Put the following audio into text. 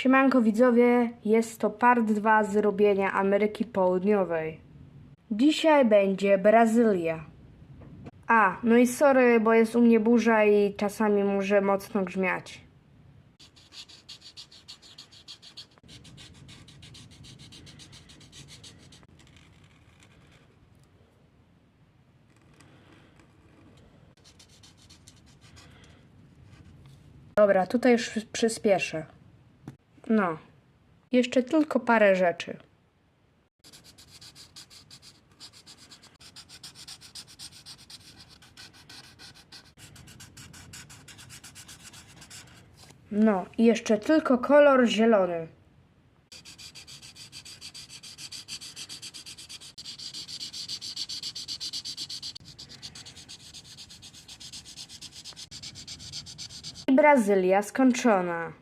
Siemanko widzowie, jest to part 2 z robienia Ameryki Południowej. Dzisiaj będzie Brazylia. A, no i sorry, bo jest u mnie burza i czasami może mocno grzmiać. Dobra, tutaj już przyspieszę. No, jeszcze tylko parę rzeczy. No, i jeszcze tylko kolor zielony. Brazylia skończona.